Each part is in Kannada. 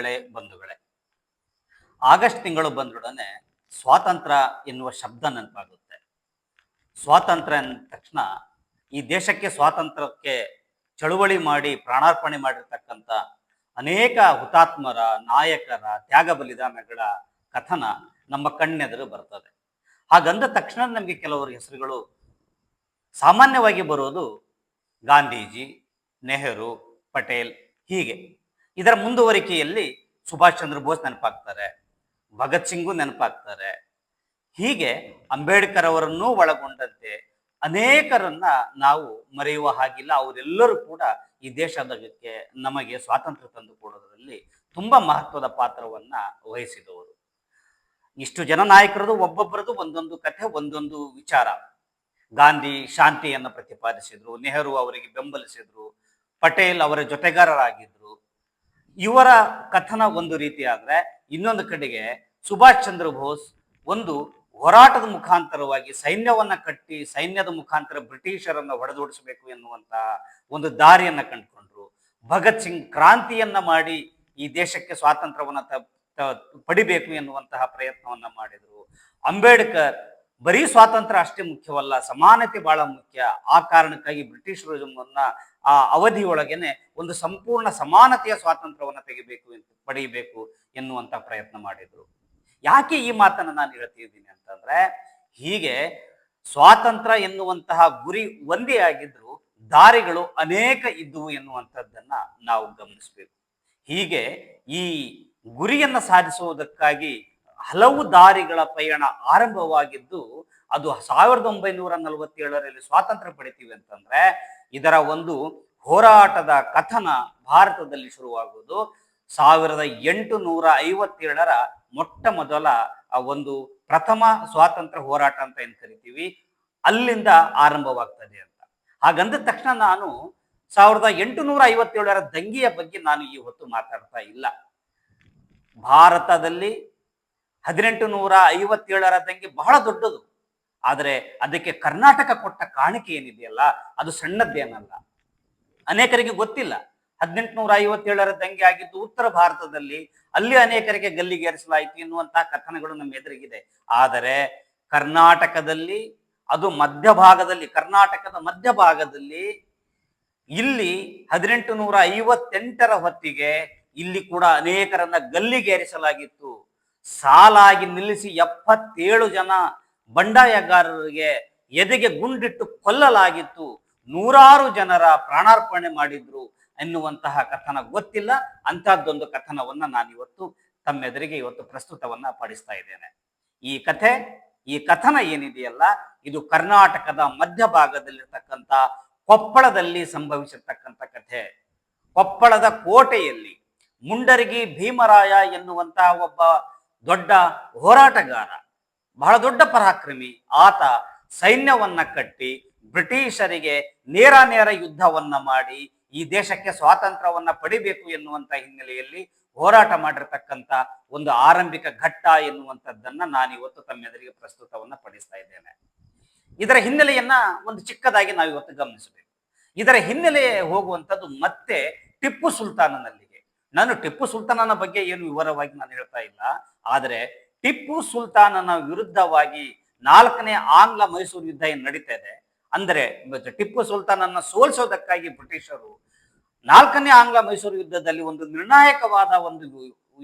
ಗಳೇ ಬಂಧುಗಳೇ ಆಗಸ್ಟ್ ತಿಂಗಳು ಬಂದೊಡನೆ ಸ್ವಾತಂತ್ರ್ಯ ಎನ್ನುವ ಶಬ್ದ ನೆನಪಾಗುತ್ತೆ. ಸ್ವಾತಂತ್ರ್ಯ ಅಂದ ತಕ್ಷಣ ಈ ದೇಶಕ್ಕೆ ಸ್ವಾತಂತ್ರ್ಯಕ್ಕೆ ಚಳುವಳಿ ಮಾಡಿ ಪ್ರಾಣಾರ್ಪಣೆ ಮಾಡಿರ್ತಕ್ಕಂಥ ಅನೇಕ ಹುತಾತ್ಮರ, ನಾಯಕರ, ತ್ಯಾಗ ಬಲಿದಾನಗಳ ಕಥನ ನಮ್ಮ ಕಣ್ಣೆದುರು ಬರ್ತದೆ. ಹಾಗಂದ ತಕ್ಷಣ ನಮಗೆ ಕೆಲವರ ಹೆಸರುಗಳು ಸಾಮಾನ್ಯವಾಗಿ ಬರೋದು ಗಾಂಧೀಜಿ, ನೆಹರು, ಪಟೇಲ್ ಹೀಗೆ. ಇದರ ಮುಂದುವರಿಕೆಯಲ್ಲಿ ಸುಭಾಷ್ ಚಂದ್ರ ಬೋಸ್ ನೆನಪಾಗ್ತಾರೆ, ಭಗತ್ ಸಿಂಗು ನೆನಪಾಗ್ತಾರೆ. ಹೀಗೆ ಅಂಬೇಡ್ಕರ್ ಅವರನ್ನೂ ಒಳಗೊಂಡಂತೆ ಅನೇಕರನ್ನ ನಾವು ಮರೆಯುವ ಹಾಗಿಲ್ಲ. ಅವರೆಲ್ಲರೂ ಕೂಡ ಈ ದೇಶದಕ್ಕೆ ನಮಗೆ ಸ್ವಾತಂತ್ರ್ಯ ತಂದು ಕೊಡೋದ್ರಲ್ಲಿ ತುಂಬಾ ಮಹತ್ವದ ಪಾತ್ರವನ್ನ ವಹಿಸಿದವರು. ಇಷ್ಟು ಜನ ನಾಯಕರದು ಒಬ್ಬೊಬ್ಬರದು ಒಂದೊಂದು ಕಥೆ, ಒಂದೊಂದು ವಿಚಾರ. ಗಾಂಧಿ ಶಾಂತಿಯನ್ನು ಪ್ರತಿಪಾದಿಸಿದ್ರು, ನೆಹರು ಅವರಿಗೆ ಬೆಂಬಲಿಸಿದ್ರು, ಪಟೇಲ್ ಅವರ ಜೊತೆಗಾರರಾಗಿದ್ರು ಇವರ ಕಥನ ಒಂದು ರೀತಿ ಆದ್ರೆ ಇನ್ನೊಂದು ಕಡೆಗೆ ಸುಭಾಷ್ ಚಂದ್ರ ಬೋಸ್ ಒಂದು ಹೋರಾಟದ ಮುಖಾಂತರವಾಗಿ ಸೈನ್ಯವನ್ನ ಕಟ್ಟಿ ಸೈನ್ಯದ ಮುಖಾಂತರ ಬ್ರಿಟಿಷರನ್ನ ಹೊಡೆದೋಡಿಸಬೇಕು ಎನ್ನುವಂತಹ ಒಂದು ದಾರಿಯನ್ನ ಕಂಡುಕೊಂಡ್ರು. ಭಗತ್ ಸಿಂಗ್ ಕ್ರಾಂತಿಯನ್ನ ಮಾಡಿ ಈ ದೇಶಕ್ಕೆ ಸ್ವಾತಂತ್ರ್ಯವನ್ನ ಪಡಿಬೇಕು ಎನ್ನುವಂತಹ ಪ್ರಯತ್ನವನ್ನ ಮಾಡಿದ್ರು. ಅಂಬೇಡ್ಕರ್ ಬರೀ ಸ್ವಾತಂತ್ರ್ಯ ಅಷ್ಟೇ ಮುಖ್ಯವಲ್ಲ, ಸಮಾನತೆ ಬಹಳ ಮುಖ್ಯ. ಆ ಕಾರಣಕ್ಕಾಗಿ ಬ್ರಿಟಿಷರನ್ನ ಆ ಅವಧಿಯೊಳಗೇನೆ ಒಂದು ಸಂಪೂರ್ಣ ಸಮಾನತೆಯ ಸ್ವಾತಂತ್ರ್ಯವನ್ನ ತೆಗಿಬೇಕು ಪಡೆಯಬೇಕು ಎನ್ನುವಂತ ಪ್ರಯತ್ನ ಮಾಡಿದ್ರು. ಯಾಕೆ ಈ ಮಾತನ್ನ ನಾನು ಹೇಳ್ತಿದ್ದೀನಿ ಅಂತಂದ್ರೆ, ಹೀಗೆ ಸ್ವಾತಂತ್ರ್ಯ ಎನ್ನುವಂತಹ ಗುರಿ ಒಂದೇ ಆಗಿದ್ರು ದಾರಿಗಳು ಅನೇಕ ಇದ್ದುವು ಎನ್ನುವಂಥದ್ದನ್ನ ನಾವು ಗಮನಿಸಬೇಕು. ಹೀಗೆ ಈ ಗುರಿಯನ್ನ ಸಾಧಿಸುವುದಕ್ಕಾಗಿ ಹಲವು ದಾರಿಗಳ ಪಯಣ ಆರಂಭವಾಗಿದ್ದು, ಅದು ಸಾವಿರದ ಒಂಬೈನೂರ ನಲವತ್ತೇಳರಲ್ಲಿ ಸ್ವಾತಂತ್ರ್ಯ ಪಡಿತೀವಿ ಅಂತಂದ್ರೆ ಇದರ ಒಂದು ಹೋರಾಟದ ಕಥನ ಭಾರತದಲ್ಲಿ ಶುರುವಾಗುವುದು. ಸಾವಿರದ ಎಂಟು ನೂರ ಐವತ್ತೇಳರ ಮೊಟ್ಟ ಮೊದಲ ಒಂದು ಪ್ರಥಮ ಸ್ವಾತಂತ್ರ್ಯ ಹೋರಾಟ ಅಂತ ಏನ್ ಕರಿತೀವಿ? ಅಲ್ಲಿಂದ ಆರಂಭವಾಗ್ತದೆ ಅಂತ. ಹಾಗಂದ ತಕ್ಷಣ ನಾನು ಸಾವಿರದ ಎಂಟುನೂರ ಐವತ್ತೇಳರ ದಂಗೆಯ ಬಗ್ಗೆ ನಾನು ಈ ಹೊತ್ತು ಮಾತಾಡ್ತಾ ಇಲ್ಲ. ಭಾರತದಲ್ಲಿ ಹದಿನೆಂಟು ನೂರ ಐವತ್ತೇಳರ ದಂಗೆ ಬಹಳ ದೊಡ್ಡದು. ಆದರೆ ಅದಕ್ಕೆ ಕರ್ನಾಟಕ ಕೊಟ್ಟ ಕಾಣಿಕೆ ಏನಿದೆಯಲ್ಲ, ಅದು ಸಣ್ಣದ್ದೇನಲ್ಲ ಅನೇಕರಿಗೆ ಗೊತ್ತಿಲ್ಲ. ಹದಿನೆಂಟುನೂರ ಐವತ್ತೇಳರ ದಂಗೆ ಆಗಿದ್ದು ಉತ್ತರ ಭಾರತದಲ್ಲಿ ಅಲ್ಲಿ ಅನೇಕರಿಗೆ ಗಲ್ಲಿಗೇರಿಸಲಾಯಿತು ಎನ್ನುವಂತಹ ಕಥನಗಳು ನಮ್ಮ ಎದುರಿಗಿದೆ. ಆದರೆ ಕರ್ನಾಟಕದಲ್ಲಿ, ಅದು ಮಧ್ಯಭಾಗದಲ್ಲಿ, ಕರ್ನಾಟಕದ ಮಧ್ಯಭಾಗದಲ್ಲಿ ಇಲ್ಲಿ ಹದಿನೆಂಟು ನೂರ ಐವತ್ತೆಂಟರ ಹೊತ್ತಿಗೆ ಇಲ್ಲಿ ಕೂಡ ಅನೇಕರನ್ನ ಗಲ್ಲಿಗೇರಿಸಲಾಗಿತ್ತು. ಸಾಲಾಗಿ ನಿಲ್ಲಿಸಿ ಎಪ್ಪತ್ತೇಳು ಜನ ಬಂಡಾಯಗಾರರಿಗೆ ಎದೆಗೆ ಗುಂಡಿಟ್ಟು ಕೊಲ್ಲಲಾಗಿತ್ತು, ನೂರಾರು ಜನರ ಪ್ರಾಣಾರ್ಪಣೆ ಮಾಡಿದ್ರು ಎನ್ನುವಂತಹ ಕಥನ ಗೊತ್ತಿಲ್ಲ. ಅಂತಹದ್ದೊಂದು ಕಥನವನ್ನ ನಾನು ಇವತ್ತು ತಮ್ಮೆದುರಿಗೆ ಇವತ್ತು ಪ್ರಸ್ತುತವನ್ನ ಪಡಿಸ್ತಾ ಇದ್ದೇನೆ. ಈ ಕಥೆ, ಈ ಕಥನ ಏನಿದೆಯಲ್ಲ, ಇದು ಕರ್ನಾಟಕದ ಮಧ್ಯಭಾಗದಲ್ಲಿರ್ತಕ್ಕಂಥ ಕೊಪ್ಪಳದಲ್ಲಿ ಸಂಭವಿಸಿರ್ತಕ್ಕಂಥ ಕಥೆ. ಕೊಪ್ಪಳದ ಕೋಟೆಯಲ್ಲಿ ಮುಂಡರಗಿ ಭೀಮರಾಯ ಎನ್ನುವಂತಹ ಒಬ್ಬ ದೊಡ್ಡ ಹೋರಾಟಗಾರ ಬಹಳ ದೊಡ್ಡ ಪರಾಕ್ರಮಿ. ಆತ ಸೈನ್ಯವನ್ನ ಕಟ್ಟಿ, ಬ್ರಿಟಿಷರಿಗೆ ನೇರ ನೇರ ಯುದ್ಧವನ್ನ ಮಾಡಿ, ಈ ದೇಶಕ್ಕೆ ಸ್ವಾತಂತ್ರ್ಯವನ್ನ ಪಡಿಬೇಕು ಎನ್ನುವಂತ ಹಿನ್ನೆಲೆಯಲ್ಲಿ ಹೋರಾಟ ಮಾಡಿರ್ತಕ್ಕಂಥ ಒಂದು ಆರಂಭಿಕ ಘಟ್ಟ ಎನ್ನುವಂಥದ್ದನ್ನ ನಾನು ಇವತ್ತು ತಮ್ಮೆದುರಿಗೆ ಪ್ರಸ್ತುತವನ್ನ ಪಡಿಸ್ತಾ ಇದ್ದೇನೆ. ಇದರ ಹಿನ್ನೆಲೆಯನ್ನ ಒಂದು ಚಿಕ್ಕದಾಗಿ ನಾವು ಇವತ್ತು ಗಮನಿಸಬೇಕು. ಇದರ ಹಿನ್ನೆಲೆ ಹೋಗುವಂಥದ್ದು ಮತ್ತೆ ಟಿಪ್ಪು ಸುಲ್ತಾನನಲ್ಲಿಗೆ. ನಾನು ಟಿಪ್ಪು ಸುಲ್ತಾನನ ಬಗ್ಗೆ ಏನು ವಿವರವಾಗಿ ನಾನು ಹೇಳ್ತಾ ಇಲ್ಲ. ಆದರೆ ಟಿಪ್ಪು ಸುಲ್ತಾನನ ವಿರುದ್ಧವಾಗಿ ನಾಲ್ಕನೇ ಆಂಗ್ಲ ಮೈಸೂರು ಯುದ್ಧ ಏನು ನಡೀತಾ ಇದೆ? ಅಂದರೆ ಟಿಪ್ಪು ಸುಲ್ತಾನನ್ನ ಸೋಲಿಸೋದಕ್ಕಾಗಿ ಬ್ರಿಟಿಷರು ನಾಲ್ಕನೇ ಆಂಗ್ಲ ಮೈಸೂರು ಯುದ್ಧದಲ್ಲಿ ಒಂದು ನಿರ್ಣಾಯಕವಾದ ಒಂದು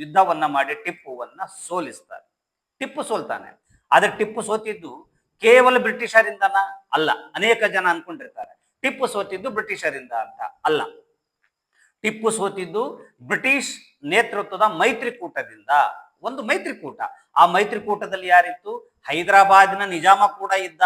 ಯುದ್ಧವನ್ನ ಮಾಡಿ ಟಿಪ್ಪುವನ್ನ ಸೋಲಿಸ್ತಾರೆ. ಟಿಪ್ಪು ಸೋಲ್ತಾನೆ. ಆದ್ರೆ ಟಿಪ್ಪು ಸೋತಿದ್ದು ಕೇವಲ ಬ್ರಿಟಿಷರಿಂದನ ಅಲ್ಲ. ಅನೇಕ ಜನ ಅನ್ಕೊಂಡಿರ್ತಾರೆ. ಟಿಪ್ಪು ಸೋತಿದ್ದು ಬ್ರಿಟಿಷರಿಂದ ಅಂತ ಅಲ್ಲ. ಟಿಪ್ಪು ಸೋತಿದ್ದು ಬ್ರಿಟಿಷ್ ನೇತೃತ್ವದ ಮೈತ್ರಿಕೂಟದಿಂದ. ಒಂದು ಮೈತ್ರಿಕೂಟ. ಆ ಮೈತ್ರಿಕೂಟದಲ್ಲಿ ಯಾರಿತ್ತು? ಹೈದರಾಬಾದಿನ ನಿಜಾಮ ಕೂಡ ಇದ್ದ,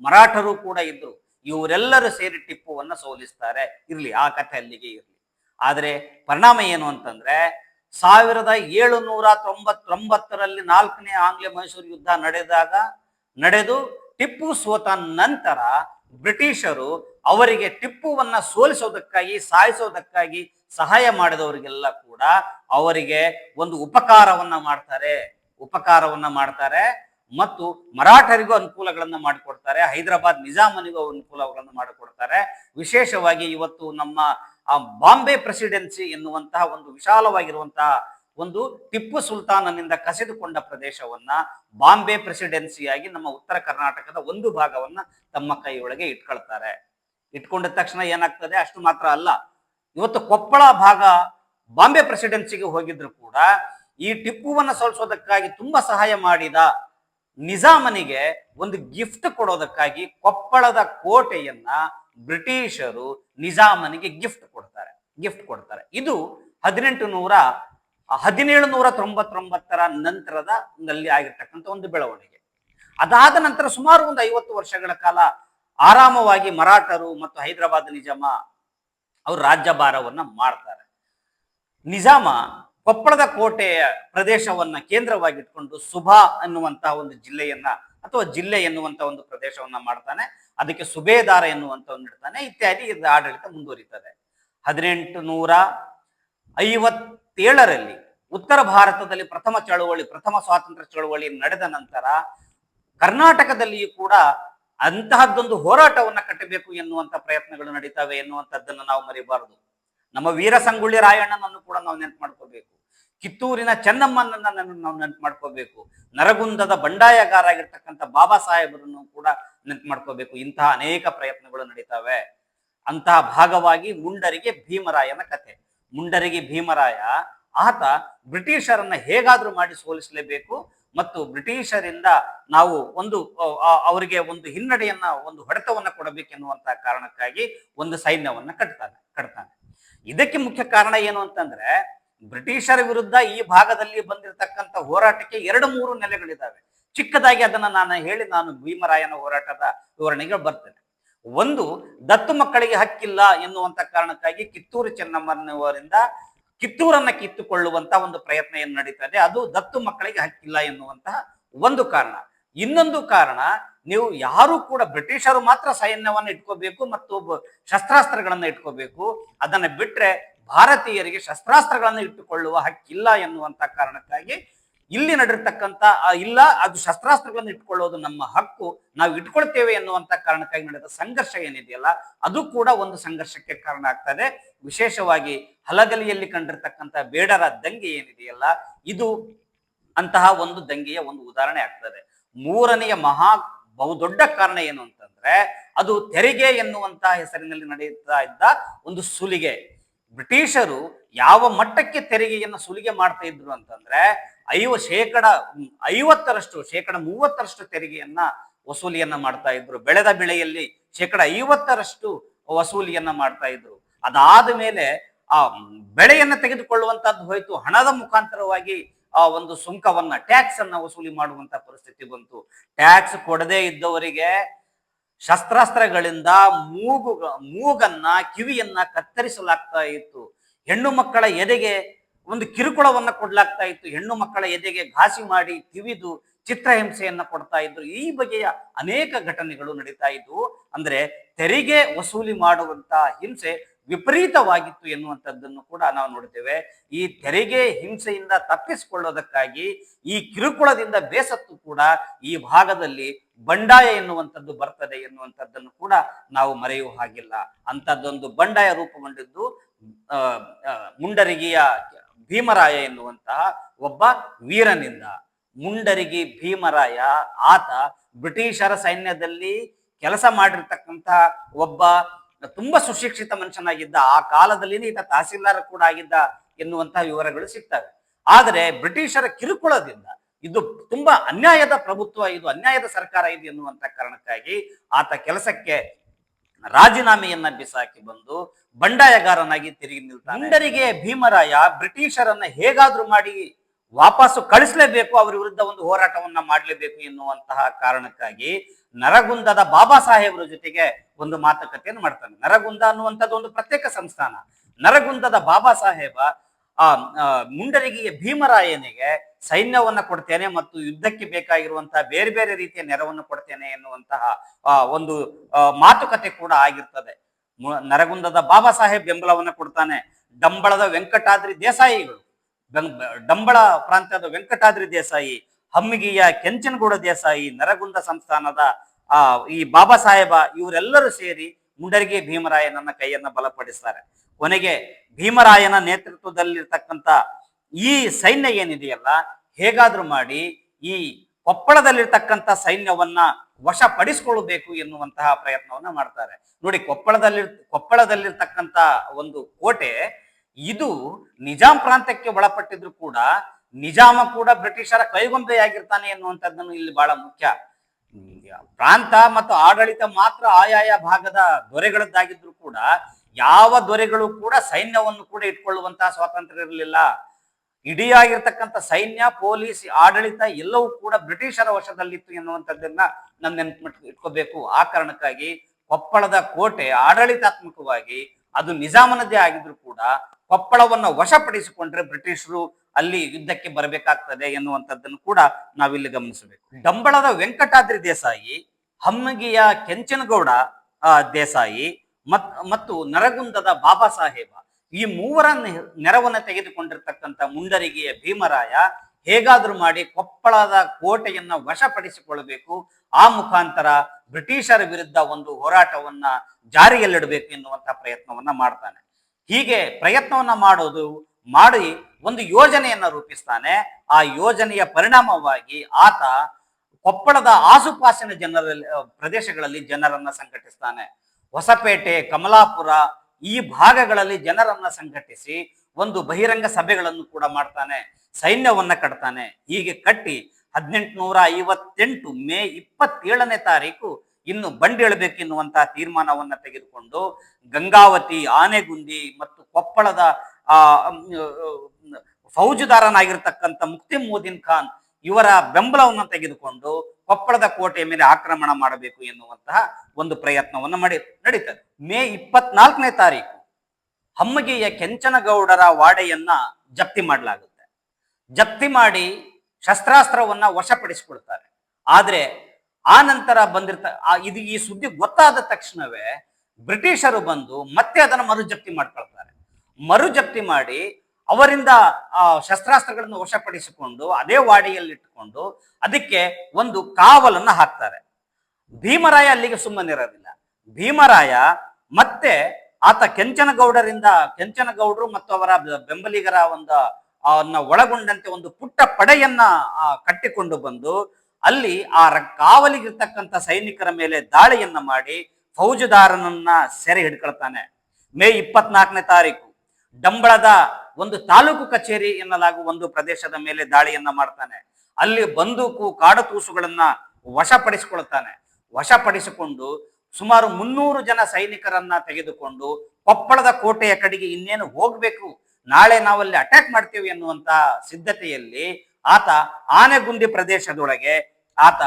ಮರಾಠರು ಕೂಡ ಇದ್ರು. ಇವರೆಲ್ಲರೂ ಸೇರಿ ಟಿಪ್ಪುವನ್ನ ಸೋಲಿಸ್ತಾರೆ. ಇರ್ಲಿ, ಆ ಕಥೆ ಅಲ್ಲಿಗೆ ಇರ್ಲಿ. ಆದರೆ ಪರಿಣಾಮ ಏನು ಅಂತಂದ್ರೆ, ಸಾವಿರದ ಏಳುನೂರ ತೊಂಬತ್ತೊಂಬತ್ತರಲ್ಲಿ ನಾಲ್ಕನೇ ಆಂಗ್ಲ ಮೈಸೂರು ಯುದ್ಧ ನಡೆದಾಗ, ನಡೆದು ಟಿಪ್ಪು ಸೋತ ನಂತರ ಬ್ರಿಟಿಷರು ಅವರಿಗೆ ಟಿಪ್ಪುವನ್ನ ಸೋಲಿಸೋದಕ್ಕಾಗಿ, ಸಾಯಿಸೋದಕ್ಕಾಗಿ ಸಹಾಯ ಮಾಡಿದವರಿಗೆಲ್ಲ ಕೂಡ ಅವರಿಗೆ ಒಂದು ಉಪಕಾರವನ್ನ ಮಾಡ್ತಾರೆ. ಉಪಕಾರವನ್ನ ಮಾಡ್ತಾರೆ ಮತ್ತು ಮರಾಠರಿಗೂ ಅನುಕೂಲಗಳನ್ನ ಮಾಡಿಕೊಡ್ತಾರೆ, ಹೈದರಾಬಾದ್ ನಿಜಾಮನಿಗೂ ಅನುಕೂಲಗಳನ್ನು ಮಾಡಿಕೊಡ್ತಾರೆ. ವಿಶೇಷವಾಗಿ ಇವತ್ತು ನಮ್ಮ ಬಾಂಬೆ ಪ್ರೆಸಿಡೆನ್ಸಿ ಎನ್ನುವಂತಹ ಒಂದು ವಿಶಾಲವಾಗಿರುವಂತಹ ಒಂದು ಟಿಪ್ಪು ಸುಲ್ತಾನನಿಂದ ಕಸಿದುಕೊಂಡ ಪ್ರದೇಶವನ್ನ ಬಾಂಬೆ ಪ್ರೆಸಿಡೆನ್ಸಿಯಾಗಿ ನಮ್ಮ ಉತ್ತರ ಕರ್ನಾಟಕದ ಒಂದು ಭಾಗವನ್ನ ತಮ್ಮ ಕೈಯೊಳಗೆ ಇಟ್ಕೊಳ್ತಾರೆ. ಇಟ್ಕೊಂಡ ತಕ್ಷಣ ಏನಾಗ್ತದೆ? ಅಷ್ಟು ಮಾತ್ರ ಅಲ್ಲ. ಇವತ್ತು ಕೊಪ್ಪಳ ಭಾಗ ಬಾಂಬೆ ಪ್ರೆಸಿಡೆನ್ಸಿಗೆ ಹೋಗಿದ್ರು ಕೂಡ ಈ ಟಿಪ್ಪುವನ್ನ ಸೋಲಿಸೋದಕ್ಕಾಗಿ ತುಂಬಾ ಸಹಾಯ ಮಾಡಿದ ನಿಜಾಮನಿಗೆ ಒಂದು ಗಿಫ್ಟ್ ಕೊಡೋದಕ್ಕಾಗಿ ಕೊಪ್ಪಳದ ಕೋಟೆಯನ್ನ ಬ್ರಿಟಿಷರು ನಿಜಾಮನಿಗೆ ಗಿಫ್ಟ್ ಕೊಡ್ತಾರೆ. ಗಿಫ್ಟ್ ಕೊಡ್ತಾರೆ. ಇದು ಹದಿನೆಂಟು ನೂರ ಹದಿನೇಳು ನೂರ ತೊಂಬತ್ತೊಂಬತ್ತರ ನಂತರದ ನಲ್ಲಿ ಆಗಿರ್ತಕ್ಕಂಥ ಒಂದು ಬೆಳವಣಿಗೆ. ಅದಾದ ನಂತರ ಸುಮಾರು ಒಂದು ಐವತ್ತು ವರ್ಷಗಳ ಕಾಲ ಆರಾಮವಾಗಿ ಮರಾಠರು ಮತ್ತು ಹೈದರಾಬಾದ್ ನಿಜಾಮ ಅವರು ರಾಜ್ಯಭಾರವನ್ನ ಮಾಡ್ತಾರೆ. ನಿಜಾಮ ಕೊಪ್ಪಳದ ಕೋಟೆಯ ಪ್ರದೇಶವನ್ನ ಕೇಂದ್ರವಾಗಿಟ್ಕೊಂಡು ಸುಭಾ ಅನ್ನುವಂತಹ ಒಂದು ಜಿಲ್ಲೆಯನ್ನ ಅಥವಾ ಜಿಲ್ಲೆ ಎನ್ನುವಂತಹ ಒಂದು ಪ್ರದೇಶವನ್ನ ಮಾಡ್ತಾನೆ. ಅದಕ್ಕೆ ಸುಬೇದಾರ ಎನ್ನುವಂತ ಒಂದು ಇಡ್ತಾನೆ. ಇತ್ಯಾದಿ ಆಡಳಿತ ಮುಂದುವರಿತದೆ. ಹದಿನೆಂಟು ನೂರ ಐವತ್ತೇಳರಲ್ಲಿ ಉತ್ತರ ಭಾರತದಲ್ಲಿ ಪ್ರಥಮ ಚಳವಳಿ, ಪ್ರಥಮ ಸ್ವಾತಂತ್ರ್ಯ ಚಳುವಳಿ ನಡೆದ ನಂತರ ಕರ್ನಾಟಕದಲ್ಲಿಯೂ ಕೂಡ ಅಂತಹದ್ದೊಂದು ಹೋರಾಟವನ್ನು ಕಟ್ಟಬೇಕು ಎನ್ನುವಂತ ಪ್ರಯತ್ನಗಳು ನಡೀತವೆ ಎನ್ನುವಂಥದ್ದನ್ನು ನಾವು ಮರಿಬಾರದು. ನಮ್ಮ ವೀರ ಸಂಗೊಳ್ಳಿ ರಾಯಣ್ಣನನ್ನು ಕೂಡ ನಾವು ನೆನಪು ಮಾಡ್ಕೋಬೇಕು ಕಿತ್ತೂರಿನ ಚೆನ್ನಮ್ಮನನ್ನ ನಾನು- ನಾವು ನೆನಪು ಮಾಡ್ಕೋಬೇಕು ನರಗುಂದದ ಬಂಡಾಯಗಾರ ಆಗಿರ್ತಕ್ಕಂಥ ಬಾಬಾ ಸಾಹೇಬರನ್ನು ಕೂಡ ನೆನಪು ಮಾಡ್ಕೋಬೇಕು ಇಂತಹ ಅನೇಕ ಪ್ರಯತ್ನಗಳು ನಡೀತವೆ. ಅಂತಹ ಭಾಗವಾಗಿ ಮುಂಡರಿಗೆ ಭೀಮರಾಯನ ಕತೆ ಮುಂಡರಿಗೆ ಭೀಮರಾಯ, ಆತ ಬ್ರಿಟಿಷರನ್ನ ಹೇಗಾದ್ರೂ ಮಾಡಿ ಸೋಲಿಸಲೇಬೇಕು ಮತ್ತು ಬ್ರಿಟಿಷರಿಂದ ನಾವು ಒಂದು ಅವರಿಗೆ ಒಂದು ಹಿನ್ನಡೆಯನ್ನ, ಒಂದು ಹೊಡೆತವನ್ನ ಕೊಡಬೇಕೆನ್ನುವಂತಹ ಕಾರಣಕ್ಕಾಗಿ ಒಂದು ಸೈನ್ಯವನ್ನ ಕಟ್ತಾನೆ ಕಟ್ತಾನೆ. ಇದಕ್ಕೆ ಮುಖ್ಯ ಕಾರಣ ಏನು ಅಂತಂದ್ರೆ, ಬ್ರಿಟಿಷರ ವಿರುದ್ಧ ಈ ಭಾಗದಲ್ಲಿ ಬಂದಿರತಕ್ಕಂಥ ಹೋರಾಟಕ್ಕೆ ಎರಡು ಮೂರು ನೆಲೆಗಳಿದ್ದಾವೆ ಚಿಕ್ಕದಾಗಿ ಅದನ್ನ ನಾನು ಹೇಳಿ ನಾನು ಭೀಮರಾಯನ ಹೋರಾಟದ ವಿವರಣೆಗೆ ಬರ್ತೇನೆ. ಒಂದು ದತ್ತು ಮಕ್ಕಳಿಗೆ ಹಕ್ಕಿಲ್ಲ ಎನ್ನುವಂತ ಕಾರಣಕ್ಕಾಗಿ ಕಿತ್ತೂರು ಚೆನ್ನಮ್ಮನವರಿಂದ ಕಿತ್ತೂರನ್ನ ಕಿತ್ತುಕೊಳ್ಳುವಂತ ಒಂದು ಪ್ರಯತ್ನ ಏನು ನಡೀತದೆ. ಅದು ದತ್ತು ಮಕ್ಕಳಿಗೆ ಹಕ್ಕಿಲ್ಲ ಎನ್ನುವಂತಹ ಒಂದು ಕಾರಣ. ಇನ್ನೊಂದು ಕಾರಣ, ನೀವು ಯಾರು ಕೂಡ ಬ್ರಿಟಿಷರು ಮಾತ್ರ ಸೈನ್ಯವನ್ನು ಇಟ್ಕೋಬೇಕು ಮತ್ತು ಶಸ್ತ್ರಾಸ್ತ್ರಗಳನ್ನು ಶಸ್ತ್ರಾಸ್ತ್ರಗಳನ್ನ ಇಟ್ಕೋಬೇಕು. ಅದನ್ನ ಬಿಟ್ರೆ ಭಾರತೀಯರಿಗೆ ಶಸ್ತ್ರಾಸ್ತ್ರಗಳನ್ನು ಇಟ್ಟುಕೊಳ್ಳುವ ಹಕ್ಕಿಲ್ಲ ಎನ್ನುವಂತ ಕಾರಣಕ್ಕಾಗಿ ಇಲ್ಲಿ ನಡೆರ್ತಕ್ಕಂಥ ಇಲ್ಲ, ಅದು ಶಸ್ತ್ರಾಸ್ತ್ರಗಳನ್ನು ಇಟ್ಕೊಳ್ಳೋದು ನಮ್ಮ ಹಕ್ಕು. ನಾವು ಇಟ್ಕೊಳ್ತೇವೆ ಎನ್ನುವಂತ ಕಾರಣಕ್ಕಾಗಿ ನಡೆದ ಸಂಘರ್ಷ ಏನಿದೆಯಲ್ಲ, ಅದು ಕೂಡ ಒಂದು ಸಂಘರ್ಷಕ್ಕೆ ಕಾರಣ ಆಗ್ತದೆ. ವಿಶೇಷವಾಗಿ ಹಲಗಲಿಯಲ್ಲಿ ಕಂಡಿರ್ತಕ್ಕಂಥ ಬೇಡರ ದಂಗೆ ಏನಿದೆಯಲ್ಲ, ಇದು ಅಂತಹ ಒಂದು ದಂಗೆಯ ಒಂದು ಉದಾಹರಣೆ ಆಗ್ತದೆ. ಮೂರನೆಯ ಮಹಾ ಬಹುದೊಡ್ಡ ಕಾರಣ ಏನು ಅಂತಂದ್ರೆ, ಅದು ತೆರಿಗೆ ಎನ್ನುವಂತಹ ಹೆಸರಿನಲ್ಲಿ ನಡೆಯುತ್ತಾ ಇದ್ದ ಒಂದು ಸುಲಿಗೆ. ಬ್ರಿಟಿಷರು ಯಾವ ಮಟ್ಟಕ್ಕೆ ತೆರಿಗೆಯನ್ನು ಸುಲಿಗೆ ಮಾಡ್ತಾ ಇದ್ರು ಅಂತಂದ್ರೆ ಐವ ಶೇಕಡ, ಐವತ್ತರಷ್ಟು, ಶೇಕಡ ಮೂವತ್ತರಷ್ಟು ತೆರಿಗೆಯನ್ನ ವಸೂಲಿಯನ್ನ ಮಾಡ್ತಾ ಇದ್ರು. ಬೆಳೆದ ಬೆಳೆಯಲ್ಲಿ ಶೇಕಡ ಐವತ್ತರಷ್ಟು ವಸೂಲಿಯನ್ನ ಮಾಡ್ತಾ ಇದ್ರು. ಅದಾದ ಮೇಲೆ ಆ ಬೆಳೆಯನ್ನ ತೆಗೆದುಕೊಳ್ಳುವಂತದ್ದು ಹೋಯ್ತು. ಹಣದ ಮುಖಾಂತರವಾಗಿ ಆ ಒಂದು ಸುಂಕವನ್ನ, ಟ್ಯಾಕ್ಸ್ ಅನ್ನ ವಸೂಲಿ ಮಾಡುವಂತ ಪರಿಸ್ಥಿತಿ ಬಂತು. ಟ್ಯಾಕ್ಸ್ ಕೊಡದೇ ಇದ್ದವರಿಗೆ ಶಸ್ತ್ರಾಸ್ತ್ರಗಳಿಂದ ಮೂಗು ಮೂಗನ್ನ, ಕಿವಿಯನ್ನ ಕತ್ತರಿಸಲಾಗ್ತಾ ಇತ್ತು. ಹೆಣ್ಣು ಮಕ್ಕಳ ಎದೆಗೆ ಒಂದು ಕಿರುಕುಳವನ್ನು ಕೊಡ್ಲಾಗ್ತಾ ಇತ್ತು. ಹೆಣ್ಣು ಮಕ್ಕಳ ಎದೆಗೆ ಘಾಸಿ ಮಾಡಿ ತಿವಿದು ಚಿತ್ರಹಿಂಸೆಯನ್ನ ಕೊಡ್ತಾ ಇದ್ರು. ಈ ಬಗೆಯ ಅನೇಕ ಘಟನೆಗಳು ನಡೀತಾ ಇದ್ವು. ಅಂದ್ರೆ ತೆರಿಗೆ ವಸೂಲಿ ಮಾಡುವಂತ ಹಿಂಸೆ ವಿಪರೀತವಾಗಿತ್ತು ಎನ್ನುವಂಥದ್ದನ್ನು ಕೂಡ ನಾವು ನೋಡ್ತೇವೆ. ಈ ತೆರಿಗೆ ಹಿಂಸೆಯಿಂದ ತಪ್ಪಿಸಿಕೊಳ್ಳೋದಕ್ಕಾಗಿ ಈ ಕಿರುಕುಳದಿಂದ ಬೇಸತ್ತು ಕೂಡ ಈ ಭಾಗದಲ್ಲಿ ಬಂಡಾಯ ಎನ್ನುವಂಥದ್ದು ಬರ್ತದೆ ಎನ್ನುವಂಥದ್ದನ್ನು ಕೂಡ ನಾವು ಮರೆಯುವ ಹಾಗಿಲ್ಲ. ಅಂಥದ್ದೊಂದು ಬಂಡಾಯ ರೂಪುಗೊಂಡಿದ್ದು ಮುಂಡರಗಿಯ ಭೀಮರಾಯ ಎನ್ನುವಂತಹ ಒಬ್ಬ ವೀರನಿಂದ ಮುಂಡರಿಗಿ ಭೀಮರಾಯ ಆತ ಬ್ರಿಟಿಷರ ಸೈನ್ಯದಲ್ಲಿ ಕೆಲಸ ಮಾಡಿರ್ತಕ್ಕಂತಹ ಒಬ್ಬ ತುಂಬಾ ಸುಶಿಕ್ಷಿತ ಮನುಷ್ಯನಾಗಿದ್ದ, ಆ ಕಾಲದಲ್ಲಿನೇ ಈತ ತಹಸೀಲ್ದಾರ್ ಕೂಡ ಆಗಿದ್ದ ಎನ್ನುವಂತಹ ವಿವರಗಳು ಸಿಗ್ತವೆ. ಆದರೆ ಬ್ರಿಟಿಷರ ಕಿರುಕುಳದಿಂದ ಇದು ತುಂಬಾ ಅನ್ಯಾಯದ ಪ್ರಭುತ್ವ, ಇದು ಅನ್ಯಾಯದ ಸರ್ಕಾರ ಇದು ಎನ್ನುವಂತ ಕಾರಣಕ್ಕಾಗಿ ಆತ ಕೆಲಸಕ್ಕೆ ರಾಜೀನಾಮೆಯನ್ನ ಬಿಸಾಕಿ ಬಂದು ಬಂಡಾಯಗಾರನಾಗಿ ತಿರುಗಿ ನಿಲ್ತಾನೆ. ಮುಂಡರಿಗೆ ಭೀಮರಾಯ ಬ್ರಿಟಿಷರನ್ನ ಹೇಗಾದ್ರೂ ಮಾಡಿ ವಾಪಸ್ಸು ಕಳಿಸಲೇಬೇಕು, ಅವರ ವಿರುದ್ಧ ಒಂದು ಹೋರಾಟವನ್ನ ಮಾಡಲೇಬೇಕು ಎನ್ನುವಂತಹ ಕಾರಣಕ್ಕಾಗಿ ನರಗುಂದದ ಬಾಬಾ ಸಾಹೇಬರ ಜೊತೆಗೆ ಒಂದು ಮಾತುಕತೆಯನ್ನು ಮಾಡ್ತಾನೆ. ನರಗುಂದ ಅನ್ನುವಂಥದ್ದು ಒಂದು ಪ್ರತ್ಯೇಕ ಸಂಸ್ಥಾನ. ನರಗುಂದದ ಬಾಬಾ ಸಾಹೇಬ ಆ ಮುಂಡರಿಗೆ ಭೀಮರಾಯನಿಗೆ ಸೈನ್ಯವನ್ನ ಕೊಡ್ತೇನೆ ಮತ್ತು ಯುದ್ಧಕ್ಕೆ ಬೇಕಾಗಿರುವಂತಹ ಬೇರೆ ಬೇರೆ ರೀತಿಯ ನೆರವನ್ನು ಕೊಡ್ತೇನೆ ಎನ್ನುವಂತಹ ಒಂದು ಮಾತುಕತೆ ಕೂಡ ಆಗಿರ್ತದೆ. ನರಗುಂದದ ಬಾಬಾ ಸಾಹೇಬ್ ಬೆಂಬಲವನ್ನು ಕೊಡ್ತಾನೆ. ಡಂಬಳದ ವೆಂಕಟಾದ್ರಿ ದೇಸಾಯಿಗಳು ಡಂಬಳ ಪ್ರಾಂತ್ಯದ ವೆಂಕಟಾದ್ರಿ ದೇಸಾಯಿ, ಹಮ್ಮಿಗಿಯ ಕೆಂಚನಗೂಡ ದೇಸಾಯಿ, ನರಗುಂದ ಸಂಸ್ಥಾನದ, ಆ, ಈ ಬಾಬಾ ಸಾಹೇಬ ಇವರೆಲ್ಲರೂ ಸೇರಿ ಮುಂಡರಿಗೆ ಭೀಮರಾಯನನ್ನ ಕೈಯನ್ನ ಬಲಪಡಿಸ್ತಾರೆ. ಕೊನೆಗೆ ಭೀಮರಾಯನ ನೇತೃತ್ವದಲ್ಲಿರ್ತಕ್ಕಂಥ ಈ ಸೈನ್ಯ ಏನಿದೆಯಲ್ಲ, ಹೇಗಾದ್ರೂ ಮಾಡಿ ಈ ಕೊಪ್ಪಳದಲ್ಲಿರ್ತಕ್ಕಂಥ ಸೈನ್ಯವನ್ನ ವಶಪಡಿಸಿಕೊಳ್ಳಬೇಕು ಎನ್ನುವಂತಹ ಪ್ರಯತ್ನವನ್ನ ಮಾಡ್ತಾರೆ. ನೋಡಿ ಕೊಪ್ಪಳದಲ್ಲಿ ಕೊಪ್ಪಳದಲ್ಲಿರ್ತಕ್ಕಂಥ ಒಂದು ಕೋಟೆ, ಇದು ನಿಜಾಂ ಪ್ರಾಂತ್ಯಕ್ಕೆ ಒಳಪಟ್ಟಿದ್ರು ಕೂಡ, ನಿಜಾಮ ಕೂಡ ಬ್ರಿಟಿಷರ ಕೈಗೊಂಬೆಯಾಗಿರ್ತಾನೆ ಎನ್ನುವಂಥದ್ದನ್ನು ಇಲ್ಲಿ ಬಹಳ ಮುಖ್ಯ. ಪ್ರಾಂತ ಮತ್ತು ಆಡಳಿತ ಮಾತ್ರ ಆಯಾಯ ಭಾಗದ ದೊರೆಗಳದ್ದಾಗಿದ್ರು ಕೂಡ, ಯಾವ ದೊರೆಗಳು ಕೂಡ ಸೈನ್ಯವನ್ನು ಕೂಡ ಇಟ್ಕೊಳ್ಳುವಂತಹ ಸ್ವಾತಂತ್ರ್ಯ ಇರಲಿಲ್ಲ. ಇಡೀ ಆಗಿರ್ತಕ್ಕಂಥ ಸೈನ್ಯ ಪೊಲೀಸ್ ಆಡಳಿತ ಎಲ್ಲವೂ ಕೂಡ ಬ್ರಿಟಿಷರ ವಶದಲ್ಲಿತ್ತು ಎನ್ನುವಂಥದ್ದನ್ನ ನಮ್ ನೆನ್ಪು ಇಟ್ಕೋಬೇಕು. ಆ ಕಾರಣಕ್ಕಾಗಿ ಕೊಪ್ಪಳದ ಕೋಟೆ ಆಡಳಿತಾತ್ಮಕವಾಗಿ ಅದು ನಿಜಾಮನದ್ದೇ ಆಗಿದ್ರು ಕೂಡ ಕೊಪ್ಪಳವನ್ನು ವಶಪಡಿಸಿಕೊಂಡ್ರೆ ಬ್ರಿಟಿಷರು ಅಲ್ಲಿ ಯುದ್ಧಕ್ಕೆ ಬರಬೇಕಾಗ್ತದೆ ಎನ್ನುವಂಥದ್ದನ್ನು ಕೂಡ ನಾವಿಲ್ಲಿ ಗಮನಿಸಬೇಕು. ಡಂಬಳದ ವೆಂಕಟಾದ್ರಿ ದೇಸಾಯಿ ಹಮ್ಮಗಿಯ ಕೆಂಚನಗೌಡ ಆ, ದೇಸಾಯಿ ಮತ್ ಮತ್ತು ನರಗುಂದದ ಬಾಬಾ ಸಾಹೇಬ ಈ ಮೂವರ ನೆರವನ್ನು ತೆಗೆದುಕೊಂಡಿರ್ತಕ್ಕಂಥ ಮುಂಡರಿಗೆಯ ಭೀಮರಾಯ ಹೇಗಾದ್ರೂ ಮಾಡಿ ಕೊಪ್ಪಳದ ಕೋಟೆಯನ್ನ ವಶಪಡಿಸಿಕೊಳ್ಳಬೇಕು. ಆ ಮುಖಾಂತರ ಬ್ರಿಟಿಷರ ವಿರುದ್ಧ ಒಂದು ಹೋರಾಟವನ್ನ ಜಾರಿಯಲ್ಲಿಡಬೇಕು ಎನ್ನುವಂತ ಪ್ರಯತ್ನವನ್ನ ಮಾಡ್ತಾನೆ. ಹೀಗೆ ಪ್ರಯತ್ನವನ್ನ ಮಾಡೋದು ಮಾಡಿ ಒಂದು ಯೋಜನೆಯನ್ನ ರೂಪಿಸ್ತಾನೆ. ಆ ಯೋಜನೆಯ ಪರಿಣಾಮವಾಗಿ ಆತ ಕೊಪ್ಪಳದ ಆಸುಪಾಸಿನ ಜನರಲ್ಲಿ, ಪ್ರದೇಶಗಳಲ್ಲಿ ಜನರನ್ನ ಸಂಘಟಿಸ್ತಾನೆ. ಹೊಸಪೇಟೆ, ಕಮಲಾಪುರ ಈ ಭಾಗಗಳಲ್ಲಿ ಜನರನ್ನ ಸಂಘಟಿಸಿ ಒಂದು ಬಹಿರಂಗ ಸಭೆಗಳನ್ನು ಕೂಡ ಮಾಡ್ತಾನೆ, ಸೈನ್ಯವನ್ನ ಕಟ್ತಾನೆ. ಹೀಗೆ ಕಟ್ಟಿ ಹದಿನೆಂಟುನೂರ ಐವತ್ತೆಂಟು ಮೇ ಇಪ್ಪತ್ತೇಳನೇ ತಾರೀಕು ಇನ್ನು ಬಂಡೇಳಬೇಕೆನ್ನುವಂತಹ ತೀರ್ಮಾನವನ್ನ ತೆಗೆದುಕೊಂಡು ಗಂಗಾವತಿ, ಆನೆಗುಂದಿ ಮತ್ತು ಕೊಪ್ಪಳದ ಆ ಫೌಜುದಾರನಾಗಿರ್ತಕ್ಕಂಥ ಮುಕ್ತಿ ಮೋದಿನ್ ಖಾನ್ ಇವರ ಬೆಂಬಲವನ್ನು ತೆಗೆದುಕೊಂಡು ಕೊಪ್ಪಳದ ಕೋಟೆಯ ಮೇಲೆ ಆಕ್ರಮಣ ಮಾಡಬೇಕು ಎನ್ನುವಂತಹ ಒಂದು ಪ್ರಯತ್ನವನ್ನು ಮಾಡಿ ನಡೀತದೆ. ಮೇ ಇಪ್ಪತ್ನಾಲ್ಕನೇ ತಾರೀಕು ಹಮ್ಮಗಿಯ ಕೆಂಚನಗೌಡರ ವಾಡೆಯನ್ನ ಜಪ್ತಿ ಮಾಡಲಾಗುತ್ತೆ. ಜಪ್ತಿ ಮಾಡಿ ಶಸ್ತ್ರಾಸ್ತ್ರವನ್ನ ವಶಪಡಿಸಿಕೊಳ್ತಾರೆ ಆದ್ರೆ ಆ ನಂತರ ಬಂದಿರ್ತ ಇದು ಈ ಸುದ್ದಿ ಗೊತ್ತಾದ ತಕ್ಷಣವೇ ಬ್ರಿಟಿಷರು ಬಂದು ಮತ್ತೆ ಅದನ್ನು ಮರು ಜಪ್ತಿ ಮಾಡ್ಕೊಳ್ತಾರೆ. ಮರು ಜಪ್ತಿ ಮಾಡಿ ಅವರಿಂದ ಶಸ್ತ್ರಾಸ್ತ್ರಗಳನ್ನು ವಶಪಡಿಸಿಕೊಂಡು, ಅದೇ ವಾಡಿಯಲ್ಲಿಟ್ಟುಕೊಂಡು ಅದಕ್ಕೆ ಒಂದು ಕಾವಲನ್ನು ಹಾಕ್ತಾರೆ. ಭೀಮರಾಯ ಅಲ್ಲಿಗೆ ಸುಮ್ಮನಿರೋದಿಲ್ಲ. ಭೀಮರಾಯ ಮತ್ತೆ ಆತ ಕೆಂಚನಗೌಡರಿಂದ, ಕೆಂಚನಗೌಡರು ಮತ್ತು ಅವರ ಬೆಂಬಲಿಗರ ಒಂದು ಅನ್ನ ಒಳಗೊಂಡಂತೆ ಒಂದು ಪುಟ್ಟ ಪಡೆಯನ್ನ ಕಟ್ಟಿಕೊಂಡು ಬಂದು ಅಲ್ಲಿ ಆ ಕಾವಲಿಗಿರ್ತಕ್ಕಂಥ ಸೈನಿಕರ ಮೇಲೆ ದಾಳಿಯನ್ನ ಮಾಡಿ ಫೌಜುದಾರನನ್ನ ಸೆರೆ ಹಿಡ್ಕೊಳ್ತಾನೆ. ಮೇ ಇಪ್ಪತ್ನಾಲ್ಕನೇ ತಾರೀಕು. ಡಂಬಳದ ಒಂದು ತಾಲೂಕು ಕಚೇರಿ ಎನ್ನಲಾಗುವ ಒಂದು ಪ್ರದೇಶದ ಮೇಲೆ ದಾಳಿಯನ್ನ ಮಾಡ್ತಾನೆ. ಅಲ್ಲಿ ಬಂದೂಕು ಕಾಡತೂಸುಗಳನ್ನ ವಶಪಡಿಸಿಕೊಳ್ತಾನೆ ವಶಪಡಿಸಿಕೊಂಡು ಸುಮಾರು ಮುನ್ನೂರು ಜನ ಸೈನಿಕರನ್ನ ತೆಗೆದುಕೊಂಡು ಕೊಪ್ಪಳದ ಕೋಟೆಯ ಕಡೆಗೆ ಇನ್ನೇನು ಹೋಗ್ಬೇಕು, ನಾಳೆ ನಾವಲ್ಲಿ ಅಟ್ಯಾಕ್ ಮಾಡ್ತೀವಿ ಎನ್ನುವಂತ ಸಿದ್ಧತೆಯಲ್ಲಿ ಆತ ಆನೆಗುಂದಿ ಪ್ರದೇಶದೊಳಗೆ ಆತ